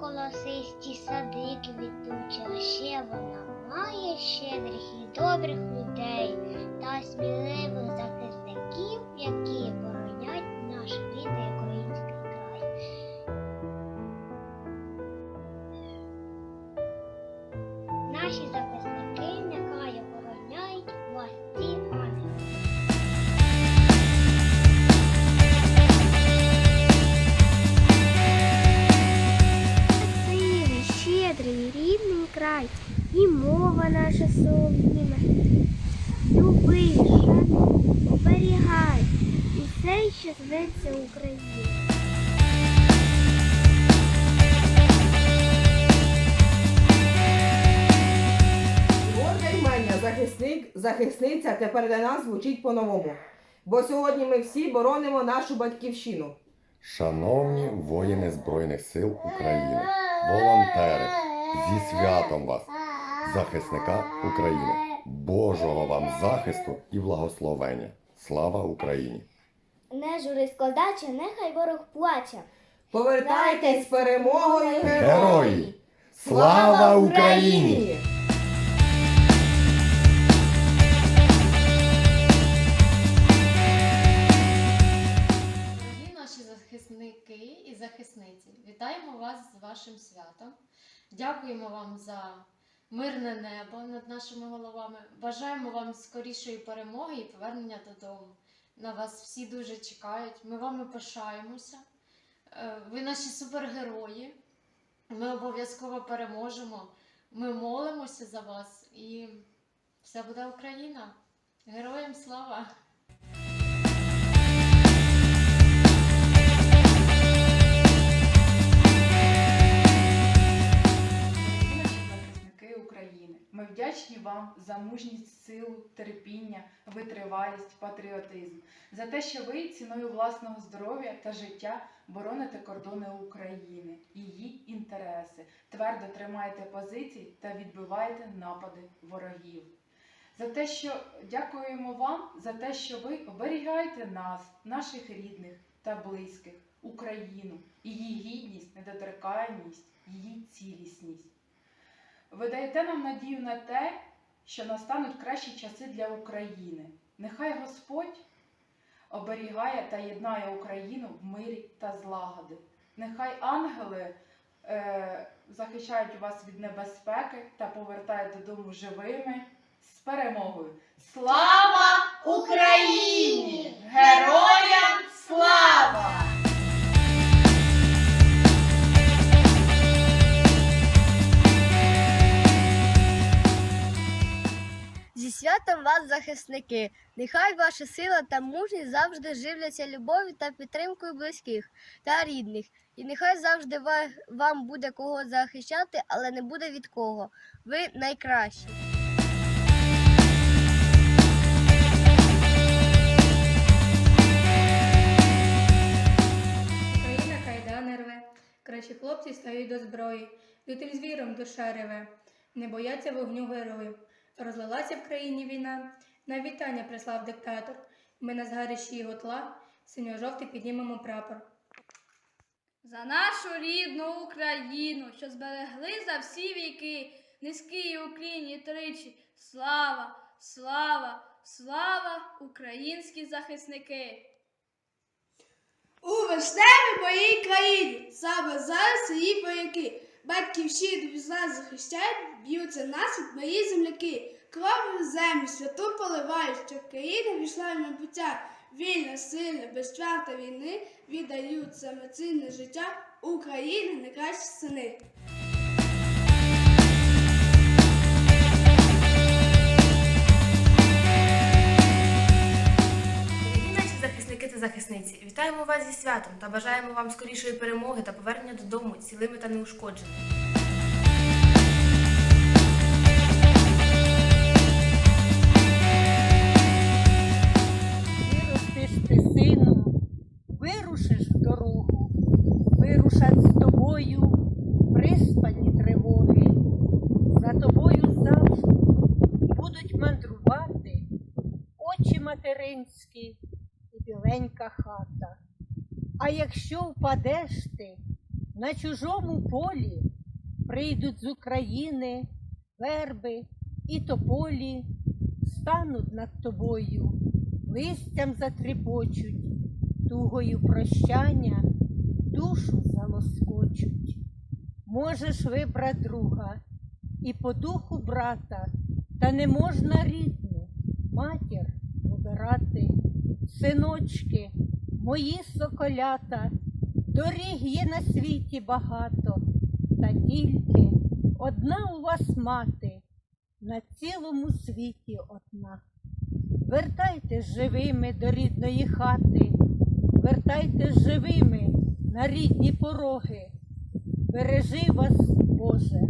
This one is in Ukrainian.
колосисті, сади квітучі, а ще вона має щедрих і добрих людей щедрий, рідний край, і мова наша солов'їна. Люби, шануй, оберігай усе, що зветься Україна. Захисник, захисниця тепер для нас звучить по-новому. Бо сьогодні ми всі боронимо нашу батьківщину. Шановні воїни Збройних сил України, волонтери, зі святом вас, захисника України, Божого вам захисту і благословення. Слава Україні! Не журись козаче, нехай ворог плаче. Повертайтесь з перемогою, герої! Герої! Слава Україні! Дорогі наші захисники і захисниці, вітаємо вас з вашим святом. Дякуємо вам за мирне небо над нашими головами. Бажаємо вам скорішої перемоги і повернення додому. На вас всі дуже чекають. Ми вами пишаємося. Е, Ви наші супергерої. Ми обов'язково переможемо. Ми молимося за вас і все буде Україна. Героям слава! Вдячні вам за мужність, силу, терпіння, витривалість, патріотизм, за те, що ви ціною власного здоров'я та життя бороните кордони України, її інтереси, твердо тримаєте позиції та відбиваєте напади ворогів. За те, що дякуємо вам за те, що ви оберігаєте нас, наших рідних та близьких, Україну, її гідність, недоторканність, її цілісність. Ви даєте нам надію на те, що настануть кращі часи для України. Нехай Господь оберігає та єднає Україну в мирі та злагоди. Нехай ангели е, захищають вас від небезпеки та повертають додому живими з перемогою. Слава Україні! Героям слава! Святом вас, захисники! Нехай ваша сила та мужність завжди живляться любов'ю та підтримкою близьких та рідних. І нехай завжди вам буде кого захищати, але не буде від кого. Ви найкращі. Україна кайдани рве, кращі хлопці стають до зброї, лютим звіром душа реве, не бояться вогню героїв. Розлилася в країні війна, на вітання прислав диктатор. Ми на згарищі його тла, синьо-жовтий піднімемо прапор. За нашу рідну Україну, що зберегли за всі віки, низький уклін і тричі. Слава, слава, слава, українські захисники! У вишневій моїй країні саме зараз її вояки. Батьківщину від нас захищають, б'ються нас мої земляки. Кров'ю землю святу поливають, щоб країна війшла в майбуття. Вільна, сильна, без чверта війни віддають самоцінне життя України найкращі сини. захисники захисниці, вітаємо вас зі святом та бажаємо вам скорішої перемоги та повернення додому цілими та неушкодженими. Виростиш ти, сину, вирушиш в дорогу, вирушать з тобою приспані тривоги. За тобою завжди будуть мандрувати очі материнські біленька хата. А якщо впадеш ти на чужому полі, прийдуть з України верби і тополі, стануть над тобою, листям затріпочуть, тугою прощання душу залоскочуть. Можеш вибрати друга і по духу брата, та не можна рідну матір вибирати. Синочки, мої соколята, доріг є на світі багато, та тільки одна у вас мати, на цілому світі одна. Вертайтесь живими до рідної хати, вертайтесь живими на рідні пороги. Бережи вас, Боже,